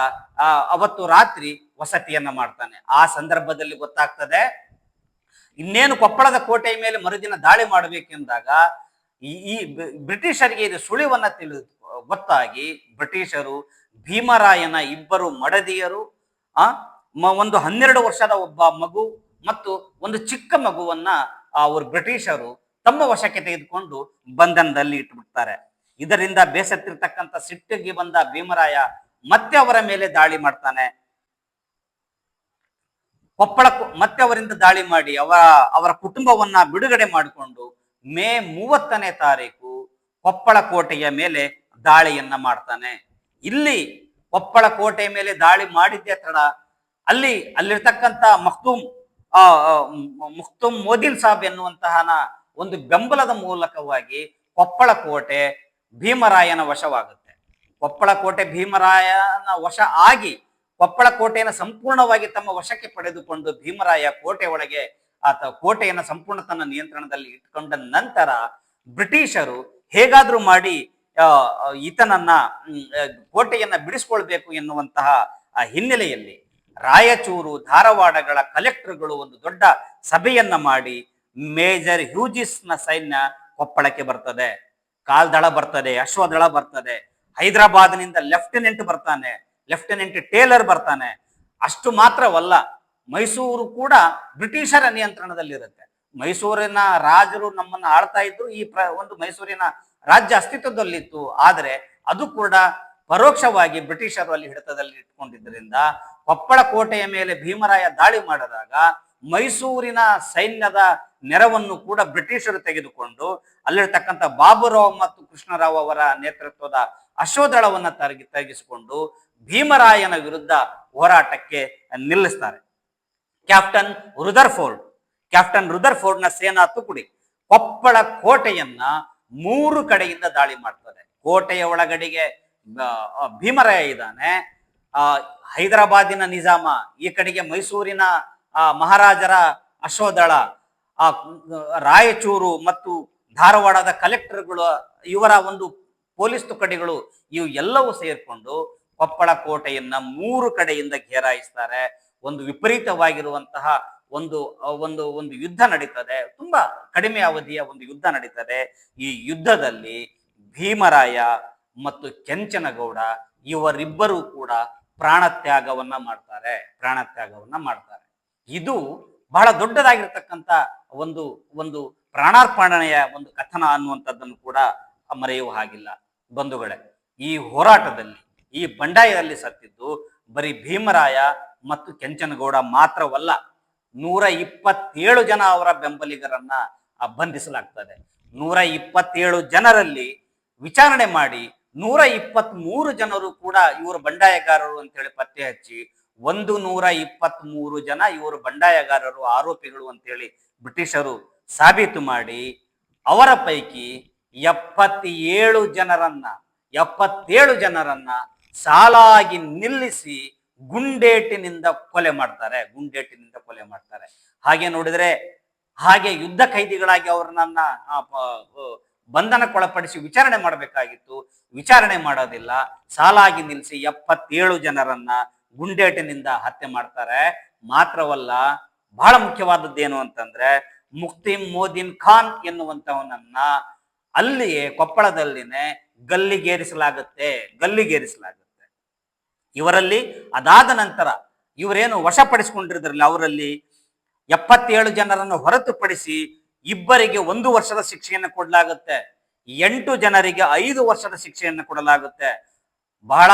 ಅವತ್ತು ರಾತ್ರಿ ವಸತಿಯನ್ನ ಮಾಡ್ತಾನೆ. ಆ ಸಂದರ್ಭದಲ್ಲಿ ಗೊತ್ತಾಗ್ತದೆ, ಇನ್ನೇನು ಕೊಪ್ಪಳದ ಕೋಟೆಯ ಮೇಲೆ ಮರುದಿನ ದಾಳಿ ಮಾಡಬೇಕೆಂದಾಗ ಈ ಬ್ರಿಟಿಷರಿಗೆ ಇದು ಸುಳಿವನ್ನ ತಿಳಿದು, ಗೊತ್ತಾಗಿ ಬ್ರಿಟಿಷರು ಭೀಮರಾಯನ ಇಬ್ಬರು ಮಡದಿಯರು, ಆ ಒಂದು ಹನ್ನೆರಡು ವರ್ಷದ ಒಬ್ಬ ಮಗು ಮತ್ತು ಒಂದು ಚಿಕ್ಕ ಮಗುವನ್ನ ಅವರು ಬ್ರಿಟಿಷರು ತಮ್ಮ ವಶಕ್ಕೆ ತೆಗೆದುಕೊಂಡು ಬಂಧನದಲ್ಲಿ ಇಟ್ಟುಬಿಡ್ತಾರೆ ಇದರಿಂದ ಬೇಸತ್ತಿರ್ತಕ್ಕಂಥ ಸಿಟ್ಟಿಗೆ ಬಂದ ಭೀಮರಾಯ ಮತ್ತೆ ಅವರ ಮೇಲೆ ದಾಳಿ ಮಾಡ್ತಾನೆ. ಕೊಪ್ಪಳ ಮತ್ತೆ ಅವರಿಂದ ದಾಳಿ ಮಾಡಿ ಅವರ ಅವರ ಕುಟುಂಬವನ್ನ ಬಿಡುಗಡೆ ಮಾಡಿಕೊಂಡು ಮೇ ಮೂವತ್ತನೇ ತಾರೀಕು ಕೊಪ್ಪಳ ಕೋಟೆಯ ಮೇಲೆ ದಾಳಿಯನ್ನ ಮಾಡ್ತಾನೆ. ಇಲ್ಲಿ ಕೊಪ್ಪಳ ಕೋಟೆಯ ಮೇಲೆ ದಾಳಿ ಮಾಡಿದ್ದೆ ತಡ. ಅಲ್ಲಿ ಅಲ್ಲಿರ್ತಕ್ಕಂಥ ಮಖ್ತೂಮ್ ಮುಖ್ತುಮ್ ಮೋದಿನ್ ಸಾಬ್ ಎನ್ನುವಂತಹ ಒಂದು ಬೆಂಬಲದ ಮೂಲಕವಾಗಿ ಕೊಪ್ಪಳ ಕೋಟೆ ಭೀಮರಾಯನ ವಶವಾಗುತ್ತೆ. ಕೊಪ್ಪಳ ಕೋಟೆ ಭೀಮರಾಯನ ವಶ ಆಗಿ ಕೊಪ್ಪಳ ಕೋಟೆಯನ್ನು ಸಂಪೂರ್ಣವಾಗಿ ತಮ್ಮ ವಶಕ್ಕೆ ಪಡೆದುಕೊಂಡು ಭೀಮರಾಯ ಕೋಟೆ ಒಳಗೆ ಆತ ಕೋಟೆಯನ್ನು ಸಂಪೂರ್ಣ ತನ್ನ ನಿಯಂತ್ರಣದಲ್ಲಿ ಇಟ್ಕೊಂಡ ನಂತರ ಬ್ರಿಟಿಷರು ಹೇಗಾದ್ರೂ ಮಾಡಿ ಈತನನ್ನ ಕೋಟೆಯನ್ನ ಬಿಡಿಸ್ಕೊಳ್ಬೇಕು ಎನ್ನುವಂತಹ ಹಿನ್ನೆಲೆಯಲ್ಲಿ ರಾಯಚೂರು ಧಾರವಾಡಗಳ ಕಲೆಕ್ಟರ್ಗಳು ಒಂದು ದೊಡ್ಡ ಸಭೆಯನ್ನ ಮಾಡಿ ಮೇಜರ್ ಹ್ಯೂಜಿಸ್ನ ಸೈನ್ಯ ಕೊಪ್ಪಳಕ್ಕೆ ಬರ್ತದೆ. ಕಾಲ್ದಳ ಬರ್ತದೆ, ಅಶ್ವದಳ ಬರ್ತದೆ, ಹೈದರಾಬಾದ್ನಿಂದ ಲೆಫ್ಟಿನೆಂಟ್ ಬರ್ತಾನೆ, ಲೆಫ್ಟಿನೆಂಟ್ ಟೇಲರ್ ಬರ್ತಾನೆ. ಅಷ್ಟು ಮಾತ್ರವಲ್ಲ ಮೈಸೂರು ಕೂಡ ಬ್ರಿಟಿಷರ ನಿಯಂತ್ರಣದಲ್ಲಿರುತ್ತೆ. ಮೈಸೂರಿನ ರಾಜರು ನಮ್ಮನ್ನ ಆಳ್ತಾ ಇದ್ರು, ಈ ಪ್ರ, ಒಂದು ಮೈಸೂರಿನ ರಾಜ್ಯ ಅಸ್ತಿತ್ವದಲ್ಲಿತ್ತು. ಆದರೆ ಅದು ಕೂಡ ಪರೋಕ್ಷವಾಗಿ ಬ್ರಿಟಿಷರು ಅಲ್ಲಿ ಹಿಡಿತದಲ್ಲಿ ಇಟ್ಕೊಂಡಿದ್ದರಿಂದ ಕೊಪ್ಪಳ ಕೋಟೆಯ ಮೇಲೆ ಭೀಮರಾಯ ದಾಳಿ ಮಾಡಿದಾಗ ಮೈಸೂರಿನ ಸೈನ್ಯದ ನೆರವನ್ನು ಕೂಡ ಬ್ರಿಟಿಷರು ತೆಗೆದುಕೊಂಡು ಅಲ್ಲಿರ್ತಕ್ಕಂಥ ಬಾಬುರಾವ್ ಮತ್ತು ಕೃಷ್ಣರಾವ್ ಅವರ ನೇತೃತ್ವದ ಅಶ್ವದಳವನ್ನು ತರಗಿ ತಗ್ಗಿಸಿಕೊಂಡು ಭೀಮರಾಯನ ವಿರುದ್ಧ ಹೋರಾಟಕ್ಕೆ ನಿಲ್ಲಿಸ್ತಾರೆ. Captain Rutherford. ಕ್ಯಾಪ್ಟನ್ ರುದರ್ಫೋರ್ಡ್ನ ಸೇನಾ ತುಕುಡಿ ಕೊಪ್ಪಳ ಕೋಟೆಯನ್ನ ಮೂರು ಕಡೆಯಿಂದ ದಾಳಿ ಮಾಡ್ತದೆ. ಕೋಟೆಯ ಒಳಗಡೆಗೆ ಭೀಮರಾಯ ಇದ್ದಾನೆ. ಆ, ಹೈದರಾಬಾದಿನ ನಿಜಾಮ, ಈ ಕಡೆಗೆ ಮೈಸೂರಿನ ಮಹಾರಾಜರ ಅಶ್ವದಳ ಆ, ರಾಯಚೂರು ಮತ್ತು ಧಾರವಾಡದ ಕಲೆಕ್ಟರ್ಗಳು, ಇವರ ಒಂದು ಪೊಲೀಸ್ ತುಕಡಿಗಳು, ಇವು ಎಲ್ಲವೂ ಸೇರ್ಕೊಂಡು ಕೊಪ್ಪಳ ಕೋಟೆಯನ್ನ ಮೂರು ಕಡೆಯಿಂದ ಘೇರಾಯಿಸ್ತಾರೆ. ಒಂದು ವಿಪರೀತವಾಗಿರುವಂತಹ ಒಂದು ಒಂದು ಒಂದು ಯುದ್ಧ ನಡೀತದೆ. ತುಂಬಾ ಕಡಿಮೆ ಅವಧಿಯ ಒಂದು ಯುದ್ಧ ನಡೀತದೆ. ಈ ಯುದ್ಧದಲ್ಲಿ ಭೀಮರಾಯ ಮತ್ತು ಕೆಂಚನಗೌಡ ಇವರಿಬ್ಬರೂ ಕೂಡ ಪ್ರಾಣತ್ಯಾಗವನ್ನ ಮಾಡ್ತಾರೆ. ಪ್ರಾಣತ್ಯಾಗವನ್ನ ಮಾಡ್ತಾರೆ. ಇದು ಬಹಳ ದೊಡ್ಡದಾಗಿರ್ತಕ್ಕಂಥ ಒಂದು ಒಂದು ಪ್ರಾಣಾರ್ಪಣೆಯ ಒಂದು ಕಥನ ಅನ್ನುವಂಥದ್ದನ್ನು ಕೂಡ ಮರೆಯುವ ಹಾಗಿಲ್ಲ. ಬಂಧುಗಳೇ, ಈ ಹೋರಾಟದಲ್ಲಿ, ಈ ಬಂಡಾಯದಲ್ಲಿ ಸತ್ತಿದ್ದು ಬರೀ ಭೀಮರಾಯ ಮತ್ತು ಕೆಂಚನಗೌಡ ಮಾತ್ರವಲ್ಲ, ನೂರ ಇಪ್ಪತ್ತೇಳು ಜನ ಅವರ ಬೆಂಬಲಿಗರನ್ನ ಬಂಧಿಸಲಾಗ್ತದೆ ನೂರ ಇಪ್ಪತ್ತೇಳು ಜನರಲ್ಲಿ ವಿಚಾರಣೆ ಮಾಡಿ ನೂರ ಇಪ್ಪತ್ತ್ ಮೂರು ಜನರು ಕೂಡ ಇವರು ಬಂಡಾಯಗಾರರು ಅಂತೇಳಿ ಪತ್ತೆ ಹಚ್ಚಿ, ಒಂದು ನೂರ ಇಪ್ಪತ್ತ್ ಮೂರು ಜನ ಇವರು ಬಂಡಾಯಗಾರರು ಆರೋಪಿಗಳು ಅಂತೇಳಿ ಬ್ರಿಟಿಷರು ಸಾಬೀತು ಮಾಡಿ, ಅವರ ಪೈಕಿ ಎಪ್ಪತ್ತೇಳು ಜನರನ್ನ ಎಪ್ಪತ್ತೇಳು ಜನರನ್ನ ಸಾಲಾಗಿ ನಿಲ್ಲಿಸಿ ಗುಂಡೇಟಿನಿಂದ ಕೊಲೆ ಮಾಡ್ತಾರೆ, ಗುಂಡೇಟಿನಿಂದ ಕೊಲೆ ಮಾಡ್ತಾರೆ. ಹಾಗೆ ನೋಡಿದ್ರೆ, ಹಾಗೆ ಯುದ್ಧ ಖೈದಿಗಳಾಗಿ ಅವ್ರನ್ನ ನನ್ನ ಬಂಧನಕ್ಕೊಳಪಡಿಸಿ ವಿಚಾರಣೆ ಮಾಡಬೇಕಾಗಿತ್ತು. ವಿಚಾರಣೆ ಮಾಡೋದಿಲ್ಲ. ಸಾಲಾಗಿ ನಿಲ್ಲಿಸಿ ಎಪ್ಪತ್ತೇಳು ಜನರನ್ನ ಗುಂಡೇಟಿನಿಂದ ಹತ್ಯೆ ಮಾಡ್ತಾರೆ. ಮಾತ್ರವಲ್ಲ, ಬಹಳ ಏನು ಅಂತಂದ್ರೆ, ಮುಕ್ತಿ ಮೋದಿನ್ ಖಾನ್ ಎನ್ನುವಂತವನನ್ನ ಅಲ್ಲಿಯೇ ಕೊಪ್ಪಳದಲ್ಲಿನೇ ಗಲ್ಲಿಗೇರಿಸಲಾಗುತ್ತೆ ಗಲ್ಲಿಗೇರಿಸಲಾಗುತ್ತೆ. ಇವರಲ್ಲಿ ಅದಾದ ನಂತರ ಇವರೇನು ವಶಪಡಿಸಿಕೊಂಡಿದ್ರಲ್ಲ ಅವರಲ್ಲಿ ಎಪ್ಪತ್ತೇಳು ಜನರನ್ನು ಹೊರತುಪಡಿಸಿ ಇಬ್ಬರಿಗೆ ಒಂದು ವರ್ಷದ ಶಿಕ್ಷೆಯನ್ನು ಕೊಡಲಾಗುತ್ತೆ. ಎಂಟು ಜನರಿಗೆ ಐದು ವರ್ಷದ ಶಿಕ್ಷೆಯನ್ನು ಕೊಡಲಾಗುತ್ತೆ. ಬಹಳ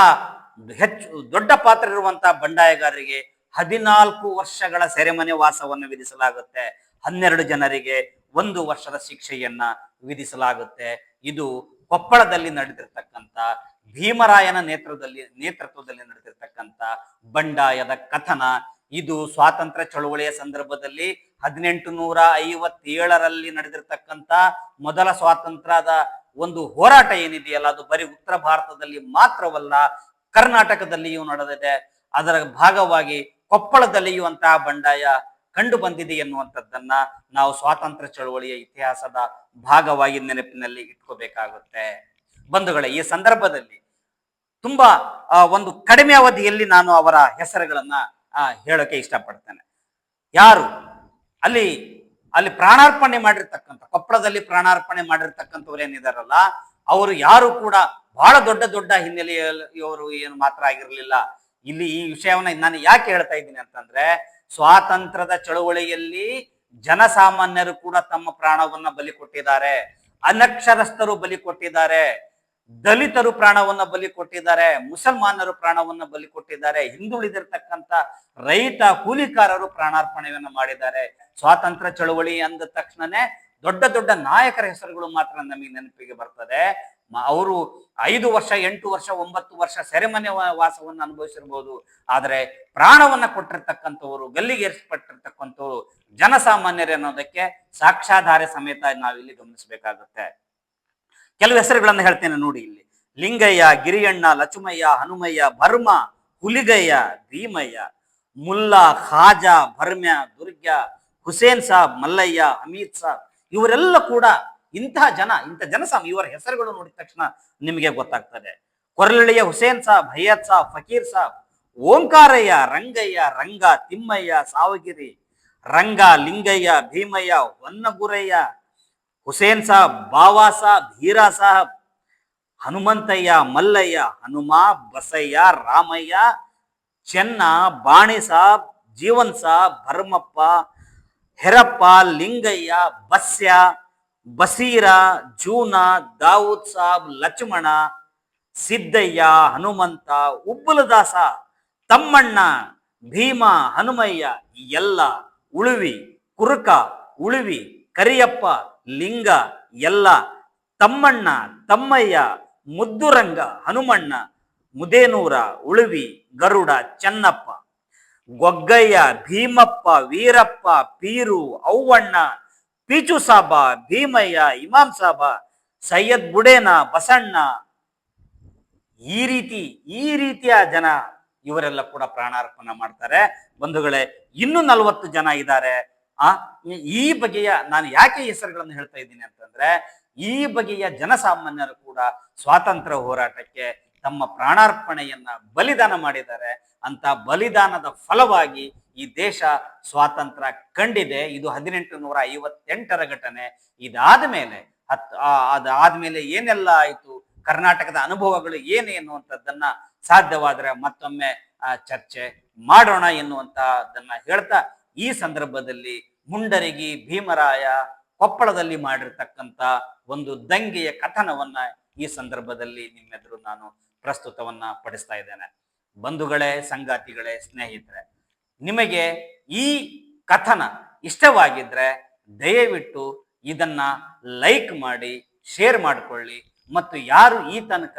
ಹೆಚ್ಚು ದೊಡ್ಡ ಪಾತ್ರ ಇರುವಂತಹ ಬಂಡಾಯಗಾರರಿಗೆ ಹದಿನಾಲ್ಕು ವರ್ಷಗಳ ಸೆರೆಮನೆ ವಾಸವನ್ನು ವಿಧಿಸಲಾಗುತ್ತೆ. ಹನ್ನೆರಡು ಜನರಿಗೆ ಒಂದು ವರ್ಷದ ಶಿಕ್ಷೆಯನ್ನ ವಿಧಿಸಲಾಗುತ್ತೆ. ಇದು ಕೊಪ್ಪಳದಲ್ಲಿ ನಡೆದಿರ್ತಕ್ಕಂಥ ಭೀಮರಾಯನ ನೇತ್ರದಲ್ಲಿ, ನೇತೃತ್ವದಲ್ಲಿ ನಡೆದಿರ್ತಕ್ಕಂಥ ಬಂಡಾಯದ ಕಥನ, ಇದು ಸ್ವಾತಂತ್ರ್ಯ ಚಳುವಳಿಯ ಸಂದರ್ಭದಲ್ಲಿ ಹದಿನೆಂಟು ನೂರ ಐವತ್ತೇಳರಲ್ಲಿ ನಡೆದಿರ್ತಕ್ಕಂಥ ಮೊದಲ ಸ್ವಾತಂತ್ರ್ಯದ ಒಂದು ಹೋರಾಟ ಏನಿದೆಯಲ್ಲ, ಅದು ಬರೀ ಉತ್ತರ ಭಾರತದಲ್ಲಿ ಮಾತ್ರವಲ್ಲ, ಕರ್ನಾಟಕದಲ್ಲಿಯೂ ನಡೆದಿದೆ. ಅದರ ಭಾಗವಾಗಿ ಕೊಪ್ಪಳದಲ್ಲಿಯೂ ಅಂತಹ ಬಂಡಾಯ ಕಂಡು ಬಂದಿದೆ ಎನ್ನುವಂಥದ್ದನ್ನ ನಾವು ಸ್ವಾತಂತ್ರ್ಯ ಚಳುವಳಿಯ ಇತಿಹಾಸದ ಭಾಗವಾಗಿ ನೆನಪಿನಲ್ಲಿ ಇಟ್ಕೋಬೇಕಾಗುತ್ತೆ. ಬಂಧುಗಳ, ಈ ಸಂದರ್ಭದಲ್ಲಿ ತುಂಬಾ ಒಂದು ಕಡಿಮೆ ಅವಧಿಯಲ್ಲಿ ನಾನು ಅವರ ಹೆಸರುಗಳನ್ನ ಹೇಳೋಕೆ ಇಷ್ಟಪಡ್ತೇನೆ. ಯಾರು? ಅಲ್ಲಿ ಅಲ್ಲಿ ಪ್ರಾಣಾರ್ಪಣೆ ಮಾಡಿರ್ತಕ್ಕಂಥ, ಕೊಪ್ಪಳದಲ್ಲಿ ಪ್ರಾಣಾರ್ಪಣೆ ಮಾಡಿರ್ತಕ್ಕಂಥವ್ರು ಏನಿದಾರಲ್ಲ, ಅವರು ಯಾರು ಕೂಡ ಬಹಳ ದೊಡ್ಡ ದೊಡ್ಡ ಹಿನ್ನೆಲೆಯಲ್ಲಿ ಇವರು ಏನು ಮಾತ್ರ ಆಗಿರಲಿಲ್ಲ. ಇಲ್ಲಿ ಈ ವಿಷಯವನ್ನ ನಾನು ಯಾಕೆ ಹೇಳ್ತಾ ಇದ್ದೀನಿ ಅಂತಂದ್ರೆ, ಸ್ವಾತಂತ್ರ್ಯದ ಚಳುವಳಿಯಲ್ಲಿ ಜನಸಾಮಾನ್ಯರು ಕೂಡ ತಮ್ಮ ಪ್ರಾಣವನ್ನ ಬಲಿ ಕೊಟ್ಟಿದ್ದಾರೆ. ಅನಕ್ಷರಸ್ಥರು ಬಲಿ ಕೊಟ್ಟಿದ್ದಾರೆ. ದಲಿತರು ಪ್ರಾಣವನ್ನ ಬಲಿ ಕೊಟ್ಟಿದ್ದಾರೆ, ಮುಸಲ್ಮಾನರು ಪ್ರಾಣವನ್ನ ಬಲಿ ಕೊಟ್ಟಿದ್ದಾರೆ, ಹಿಂದುಳಿದಿರ್ತಕ್ಕಂಥ ರೈತ ಕೂಲಿಕಾರರು ಪ್ರಾಣಾರ್ಪಣೆಯನ್ನು ಮಾಡಿದ್ದಾರೆ. ಸ್ವಾತಂತ್ರ್ಯ ಚಳುವಳಿ ಅಂದ ತಕ್ಷಣನೇ ದೊಡ್ಡ ದೊಡ್ಡ ನಾಯಕರ ಹೆಸರುಗಳು ಮಾತ್ರ ನಮಗೆ ನೆನಪಿಗೆ ಬರ್ತದೆ. ಅವರು ಐದು ವರ್ಷ, ಎಂಟು ವರ್ಷ, ಒಂಬತ್ತು ವರ್ಷ ಸೆರೆಮನೆ ವಾಸವನ್ನು ಅನುಭವಿಸಿರ್ಬೋದು. ಆದರೆ ಪ್ರಾಣವನ್ನ ಕೊಟ್ಟಿರ್ತಕ್ಕಂಥವ್ರು, ಗಲ್ಲಿಗೇರಿಸಲ್ಪಟ್ಟಿರ್ತಕ್ಕಂಥವ್ರು, ಜನಸಾಮಾನ್ಯರು ಅನ್ನೋದಕ್ಕೆ ಸಾಕ್ಷಾಧಾರ ಸಮೇತ ನಾವಿಲ್ಲಿ ಗಮನಿಸಬೇಕಾಗುತ್ತೆ. ಕೆಲವು ಹೆಸರುಗಳನ್ನು ಹೇಳ್ತೇನೆ ನೋಡಿ ಇಲ್ಲಿ. ಲಿಂಗಯ್ಯ, ಗಿರಿಯಣ್ಣ ಲಚುಮಯ್ಯ ಹನುಮಯ್ಯ, ಭರ್ಮ, ಹುಲಿಗಯ್ಯ, ಭೀಮಯ್ಯ, ಮುಲ್ಲಾ, ಖಾಜಾ, ಭರ್ಮ್ಯ, ದುರ್ಗ್ಯ, ಹುಸೇನ್ ಸಾಬ್, ಮಲ್ಲಯ್ಯ, ಹಮೀದ್ ಸಾಬ್ ಇವರೆಲ್ಲ ಕೂಡ ಇಂತಹ ಜನ, ಇಂಥ ಜನಸಾಮ್ ಇವರ ಹೆಸರುಗಳು ನೋಡಿದ ತಕ್ಷಣ ನಿಮಗೆ ಗೊತ್ತಾಗ್ತದೆ. ಕೊರಳಿಯ ಹುಸೇನ್ ಸಾಬ್ ಹಯ್ಯತ್ ಸಾಬ್, ಫಕೀರ್ ಸಾಬ್, ಓಂಕಾರಯ್ಯ, ರಂಗಯ್ಯ, ರಂಗ, ತಿಮ್ಮಯ್ಯ, ಸಾವಗಿರಿ, ರಂಗ, ಲಿಂಗಯ್ಯ, ಭೀಮಯ್ಯ, ಹೊನ್ನಗುರಯ್ಯ ಹುಸೇನ್ ಸಾಬ್, ಬಾವಾ ಸಾಬ್, ಹೀರಾ ಸಾಹಬ್ ಹನುಮಂತಯ್ಯ, ಮಲ್ಲಯ್ಯ, ಹನುಮ, ಬಸಯ್ಯ, ರಾಮಯ್ಯ, ಚೆನ್ನ, ಬಾಣಿ ಸಾಬ್, ಜೀವನ್ ಸಾಬ್, ಭರ್ಮಪ್ಪ, ಹೆರಪ್ಪ, ಲಿಂಗಯ್ಯ, ಬಸ್ಯ, ಬಸೀರ, ಜೂನ, ದಾವೂದ್ ಸಾಬ್ ಲಕ್ಷ್ಮಣ ಸಿದ್ದಯ್ಯ, ಹನುಮಂತ, ಉಬ್ಬುಲದಾಸ, ತಮ್ಮಣ್ಣ, ಭೀಮ, ಹನುಮಯ್ಯ ಎಲ್ಲ ಉಳುವಿ, ಕುರುಕ, ಉಳುವಿ, ಕರಿಯಪ್ಪ ಲಿಂಗ, ಎಲ್ಲ, ತಮ್ಮಣ್ಣ, ತಮ್ಮಯ್ಯ, ಮುದ್ದುರಂಗ, ಹನುಮಣ್ಣ, ಮುದೇನೂರ, ಉಳುವಿ, ಗರುಡ, ಚೆನ್ನಪ್ಪ, ಗೊಗ್ಗಯ್ಯ, ಭೀಮಪ್ಪ, ವೀರಪ್ಪ, ಪೀರು ಅವ್ವಣ್ಣ ಪೀಚು ಸಾಬ ಭೀಮಯ್ಯ ಇಮಾಮ್ ಸಾಬ ಸೈಯದ್ ಬುಡೇನ, ಬಸಣ್ಣ. ಈ ರೀತಿ, ಈ ರೀತಿಯ ಜನ ಇವರೆಲ್ಲ ಕೂಡ ಪ್ರಾಣಾರ್ಪಣೆ ಮಾಡ್ತಾರೆ. ಬಂಧುಗಳೇ, ಇನ್ನೂ ನಲವತ್ತು ಜನ ಇದ್ದಾರೆ. ಆ, ಈ- ಬಗೆಯ ನಾನು ಯಾಕೆ ಹೆಸರುಗಳನ್ನು ಹೇಳ್ತಾ ಇದ್ದೀನಿ ಅಂತಂದ್ರೆ, ಈ ಬಗೆಯ ಜನಸಾಮಾನ್ಯರು ಕೂಡ ಸ್ವಾತಂತ್ರ್ಯ ಹೋರಾಟಕ್ಕೆ ತಮ್ಮ ಪ್ರಾಣಾರ್ಪಣೆಯನ್ನ ಬಲಿದಾನ ಮಾಡಿದ್ದಾರೆ. ಅಂತ ಬಲಿದಾನದ ಫಲವಾಗಿ ಈ ದೇಶ ಸ್ವಾತಂತ್ರ್ಯ ಕಂಡಿದೆ. ಇದು ಹದಿನೆಂಟು ನೂರ ಐವತ್ತೆಂಟರ ಘಟನೆ. ಇದಾದ ಮೇಲೆ ಹತ್ ಅದಾದ ಮೇಲೆ ಏನೆಲ್ಲ ಆಯಿತು? ಕರ್ನಾಟಕದ ಅನುಭವಗಳು ಏನು ಎನ್ನುವಂಥದ್ದನ್ನ ಸಾಧ್ಯವಾದರೆ ಮತ್ತೊಮ್ಮೆ ಚರ್ಚೆ ಮಾಡೋಣ ಎನ್ನುವಂತಹದನ್ನ ಹೇಳ್ತಾ ಈ ಸಂದರ್ಭದಲ್ಲಿ ಮುಂಡರಿಗಿ ಭೀಮರಾಯ ಕೊಪ್ಪಳದಲ್ಲಿ ಮಾಡಿರ್ತಕ್ಕಂಥ ಒಂದು ದಂಗೆಯ ಕಥನವನ್ನ ಈ ಸಂದರ್ಭದಲ್ಲಿ ನಿಮ್ಮೆದುರು ನಾನು ಪ್ರಸ್ತುತವನ್ನ ಪಡಿಸ್ತಾ ಇದ್ದೇನೆ. ಬಂಧುಗಳೇ, ಸಂಗಾತಿಗಳೇ, ಸ್ನೇಹಿತರೆ, ನಿಮಗೆ ಈ ಕಥನ ಇಷ್ಟವಾಗಿದ್ರೆ ದಯವಿಟ್ಟು ಇದನ್ನ ಲೈಕ್ ಮಾಡಿ, ಶೇರ್ ಮಾಡಿಕೊಳ್ಳಿ ಮತ್ತು ಯಾರು ಈ ತನಕ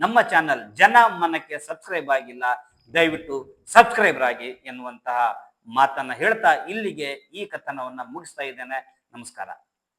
ನಮ್ಮ ಚಾನಲ್ ಜನ ಮನಕ್ಕೆ ಸಬ್ಸ್ಕ್ರೈಬ್ ಆಗಿಲ್ಲ, ದಯವಿಟ್ಟು ಸಬ್ಸ್ಕ್ರೈಬರ್ ಆಗಿ ಎನ್ನುವಂತಹ ಮಾತನ್ನ ಹೇಳ್ತಾ ಇಲ್ಲಿಗೆ ಈ ಕಥನವನ್ನ ಮುಗಿಸ್ತಾ ಇದ್ದೇನೆ. ನಮಸ್ಕಾರ.